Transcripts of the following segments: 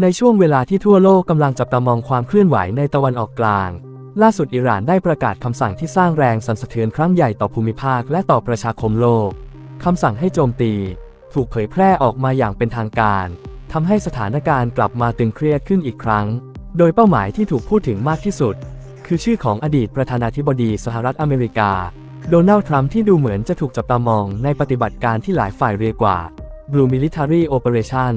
ในช่วงเวลาที่ทั่วโลกกำลังจับตามองความเคลื่อนไหวในตะวันออกกลาง ล่าสุดอิหร่านได้ประกาศคำสั่งที่สร้างแรงสั่นสะเทือนครั้งใหญ่ต่อภูมิภาคและต่อประชาคมโลก คำสั่งให้โจมตี ถูกเผยแพร่ออกมาอย่างเป็นทางการทำให้สถานการณ์กลับมาตึงเครียดขึ้นอีกครั้ง โดยเป้าหมายที่ถูกพูดถึงมากที่สุด คือชื่อของอดีตประธานาธิบดีสหรัฐอเมริกา โดนัลด์ทรัมป์ที่ดูเหมือนจะถูกจับตามองในปฏิบัติการที่หลายฝ่ายเรียกว่า Blue Military Operation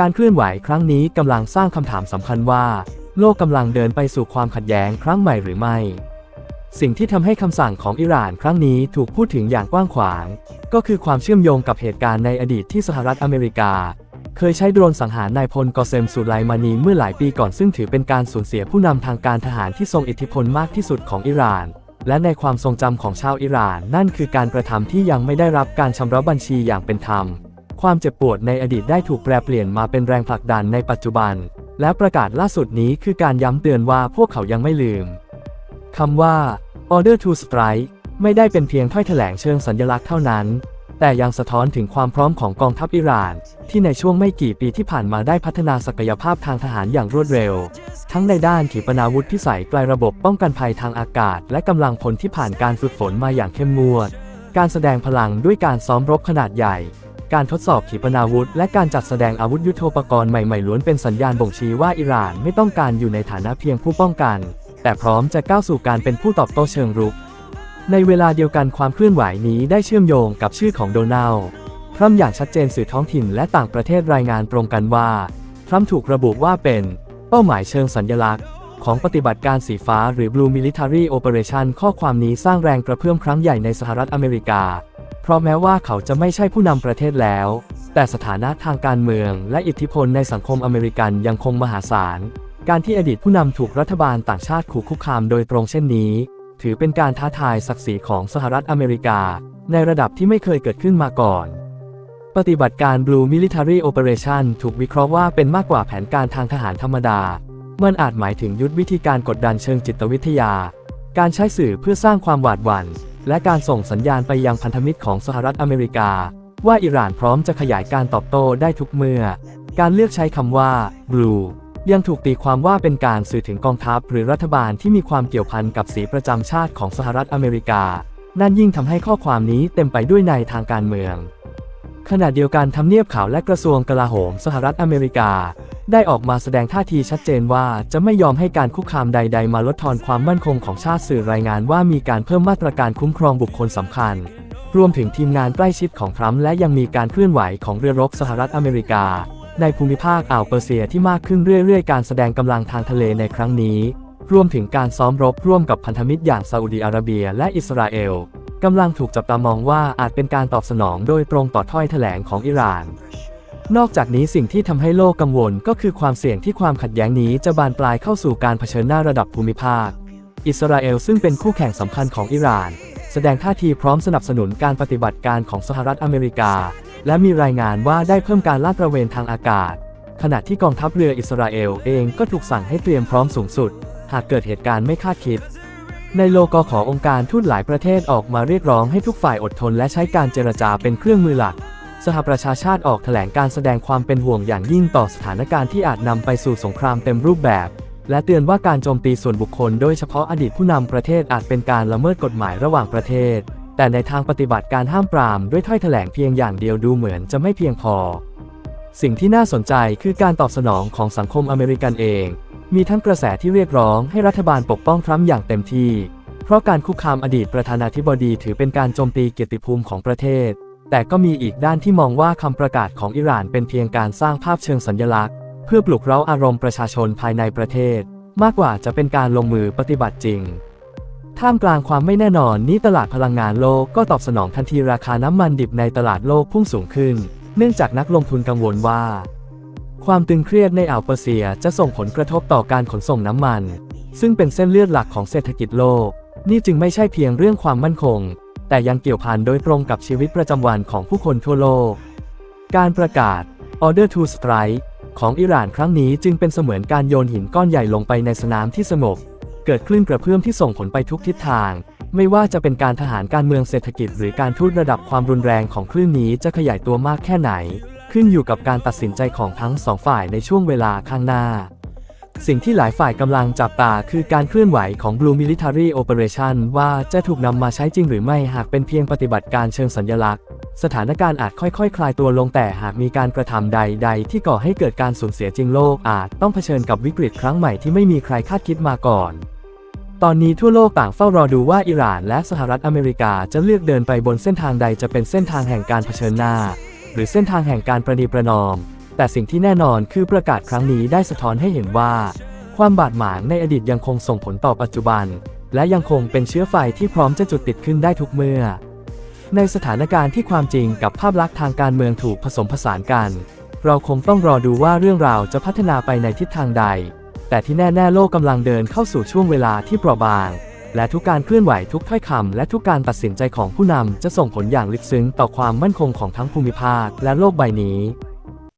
การเคลื่อนไหวครั้งนี้กำลังสร้างคำถามสำคัญว่า โลกกำลังเดินไปสู่ความขัดแย้งครั้งใหม่หรือไม่ สิ่งที่ทำให้คำสั่งของอิหร่านครั้งนี้ถูกพูดถึงอย่างกว้างขวาง ก็คือความเชื่อมโยงกับเหตุการณ์ในอดีตที่สหรัฐอเมริกา เคยใช้โดรนสังหารนายพลกอเซมสุไลมานีเมื่อหลายปีก่อนซึ่งถือเป็นการสูญเสียผู้นำทางการทหารที่ทรงอิทธิพลมากที่สุดของอิหร่าน และในความทรงจำของชาวอิหร่าน นั่นคือการกระทำที่ยังไม่ได้รับการชำระบัญชีอย่างเป็นธรรม ความเจ็บปวดในอดีตได้ถูกแปลเปลี่ยนมาเป็นแรงผลักดันในปัจจุบัน และประกาศล่าสุดนี้คือการย้ำเตือนว่าพวกเขายังไม่ลืมคำว่า Order to Strike ไม่ได้เป็นเพียงถ้อยแถลงเชิงสัญลักษณ์เท่านั้น แต่ยังสะท้อนถึงความพร้อมของกองทัพอิหร่าน ที่ในช่วงไม่กี่ปีที่ผ่านมาได้พัฒนาศักยภาพทางทหารอย่างรวดเร็ว ทั้งในด้านขีปนาวุธพิสัยไกลระบบป้องกันภัยทางอากาศ และกำลังพลที่ผ่านการฝึกฝนมาอย่างเข้มงวด การแสดงพลังด้วยการซ้อมรบขนาดใหญ่ การทดสอบขีปนาวุธ และการจัดแสดงอาวุธยุโทโธปกรณ์ใหม่ๆล้วนเป็นสัญญาณบ่งชี้ว่าอิหร่านไม่ต้องการอยู่ในฐานะเพียงผู้ป้องกัน แต่พร้อมจะก้าวสู่การเป็นผู้ตอบโต้เชิงรุก ในเวลาเดียวกันความเคลื่อนไหวนี้ได้เชื่อมโยงกับชื่อของโดนัลด์ทรัมป์อย่างชัดเจนสื่อท้องถิ่นและต่างประเทศรายงานตรงกันว่าทรัมป์ถูกระบุว่าเป็นเป้าหมายเชิงสัญลักษณ์ ของปฏิบัติการสีฟ้าหรือ Blue Military Operation ข้อความนี้สร้างแรงกระเพื่อมครั้งใหญ่ในสหรัฐอเมริกา เพราะแม้ว่าเขาจะไม่ใช่ผู้นำประเทศแล้ว แต่สถานะทางการเมืองและอิทธิพลในสังคมอเมริกันยังคงมหาศาล การที่อดีตผู้นำถูกรัฐบาลต่างชาติขู่คุกคามโดยตรงเช่นนี้ ถือเป็นการท้าทายศักดิ์ศรีของสหรัฐอเมริกา ในระดับที่ไม่เคยเกิดขึ้นมาก่อนปฏิบัติการ Blue Military Operation ถูกวิเคราะห์ว่าเป็นมากกว่าแผนการทางทหารธรรมดา มันอาจหมายถึงยุทธวิธีการกดดันเชิงจิตวิทยา การใช้สื่อเพื่อสร้างความหวาดหวั่น และการส่งสัญญาณไปยังพันธมิตรของสหรัฐอเมริกา ว่าอิหร่านพร้อมจะขยายการตอบโต้ได้ทุกเมื่อ การเลือกใช้คำว่า Blue ยังถูกตีความว่าเป็นการสื่อถึงกองทัพหรือรัฐบาลที่มีความเกี่ยวพันกับสีประจำชาติของสหรัฐอเมริกา นั่นยิ่งทำให้ข้อความนี้เต็มไปด้วยในทางการเมือง ขณะเดียวกันทำเนียบขาวและกระทรวงกลาโหมสหรัฐอเมริกา ได้ออกมาแสดงท่าทีชัดเจนว่าจะไม่ยอมให้การคุกคามใด ๆ มาลดทอนความมั่นคงของชาติสื่อรายงานว่ามีการเพิ่มมาตรการคุ้มครองบุคคลสำคัญ รวมถึงทีมงานใกล้ชิดของทรัมป์และยังมีการเคลื่อนไหวของเรือรบสหรัฐอเมริกา ในภูมิภาคอ่าวเปอร์เซียที่มากขึ้นเรื่อยๆ การแสดงกำลังทางทะเลในครั้งนี้ รวมถึงการซ้อมรบร่วมกับพันธมิตรอย่างซาอุดีอาระเบียและอิสราเอล กำลังถูกจับตามองว่าอาจเป็นการตอบสนองโดยตรงต่อถ้อยแถลงของอิหร่าน นอกจากนี้สิ่งที่ทำให้โลกกังวลก็คือความเสี่ยงที่ความขัดแย้งนี้จะบานปลายเข้าสู่การเผชิญหน้าระดับภูมิภาค อิสราเอลซึ่งเป็นคู่แข่งสำคัญของอิหร่าน แสดงท่าทีพร้อมสนับสนุนการปฏิบัติการของสหรัฐอเมริกา และมีรายงานว่าได้เพิ่มการลาดตระเวนทางอากาศ ขณะที่กองทัพเรืออิสราเอลเองก็ถูกสั่งให้เตรียมพร้อมสูงสุด หากเกิดเหตุการณ์ไม่คาดคิด ในโลกขององค์การทูตหลายประเทศออกมาเรียกร้องให้ทุกฝ่ายอดทนและใช้การเจรจาเป็นเครื่องมือหลัก สหประชาชาติออกแถลงการแสดงความเป็นห่วงอย่างยิ่งต่อสถานการณ์ที่อาจนำไปสู่สงครามเต็มรูปแบบ และเตือนว่าการโจมตีส่วนบุคคลโดยเฉพาะอดีตผู้นำประเทศอาจเป็นการละเมิดกฎหมายระหว่างประเทศ แต่ในทางปฏิบัติการห้ามปรามด้วยถ้อยแถลงเพียงอย่างเดียวดูเหมือนจะไม่เพียงพอ สิ่งที่น่าสนใจคือการตอบสนองของสังคมอเมริกันเอง มีทั้งกระแสที่เรียกร้องให้รัฐบาลปกป้องทรัมป์อย่างเต็มที่ เพราะการคุกคามอดีตประธานาธิบดีถือเป็นการโจมตีเกียรติภูมิของประเทศ แต่ก็มีอีกด้านที่มองว่าคำประกาศของอิหร่านเป็นเพียงการสร้างภาพเชิงสัญลักษณ์ เพื่อปลุกเร้าอารมณ์ประชาชนภายในประเทศ มากกว่าจะเป็นการลงมือปฏิบัติจริง ท่ามกลางความไม่แน่นอนนี้ตลาดพลังงานโลกก็ตอบสนองทันทีราคาน้ำมันดิบในตลาดโลกพุ่งสูงขึ้น เนื่องจากนักลงทุนกังวลว่า ความตึงเครียดในอ่าวเปอร์เซียจะส่งผลกระทบต่อการขนส่งน้ำมัน ซึ่งเป็นเส้นเลือดหลักของเศรษฐกิจโลก นี่จึงไม่ใช่เพียงเรื่องความมั่นคง แต่ยังเกี่ยวพันโดยตรงกับชีวิตประจำวันของผู้คนทั่วโลก การประกาศ Order to Strike ของอิหร่านครั้งนี้จึงเป็นเสมือนการโยนหินก้อนใหญ่ลงไปในสนามที่สงบเกิดคลื่นกระเพื่อมที่ส่งผลไปทุกทิศทาง ไม่ว่าจะเป็นการทหารการเมืองเศรษฐกิจ หรือการทูตระดับความรุนแรงของคลื่นนี้จะขยายตัวมากแค่ไหน ขึ้นอยู่กับการตัดสินใจของทั้งสองฝ่ายในช่วงเวลาข้างหน้า สิ่งที่หลายฝ่ายกำลังจับตาคือการเคลื่อนไหวของ Blue Military Operation ว่าจะถูกนำมาใช้จริงหรือไม่หากเป็นเพียงปฏิบัติการเชิงสัญลักษณ์ สถานการณ์อาจค่อยๆคลายตัวลงแต่หากมีการกระทำใด ๆ ที่ก่อให้เกิดการสูญเสียจริงโลกอาจต้องเผชิญกับวิกฤตครั้งใหม่ที่ไม่มีใครคาดคิดมาก่อนตอนนี้ทั่วโลกต่างเฝ้ารอดูว่าอิหร่านและสหรัฐอเมริกาจะเลือกเดินไปบนเส้นทางใดจะเป็นเส้นทางแห่งการเผชิญหน้า หรือเส้นทางแห่งการประนีประนอม แต่สิ่งที่แน่นอนคือประกาศครั้งนี้ได้สะท้อนให้เห็นว่า ความบาดหมางในอดีตยังคงส่งผลต่อปัจจุบัน และยังคงเป็นเชื้อไฟที่พร้อมจะจุดติดขึ้นได้ทุกเมื่อ ในสถานการณ์ที่ความจริงกับภาพลักษณ์ทางการเมืองถูกผสมผสานกัน เราคงต้องรอดูว่าเรื่องราวจะพัฒนาไปในทิศทางใด แต่ที่แน่ๆโลกกำลังเดินเข้าสู่ช่วงเวลาที่เปราะบาง และทุกการเคลื่อนไหวทุกถ้อยคำและทุกการตัดสินใจของผู้นำจะส่งผลอย่างลึกซึ้งต่อความมั่นคงของทั้งภูมิภาคและโลกใบนี้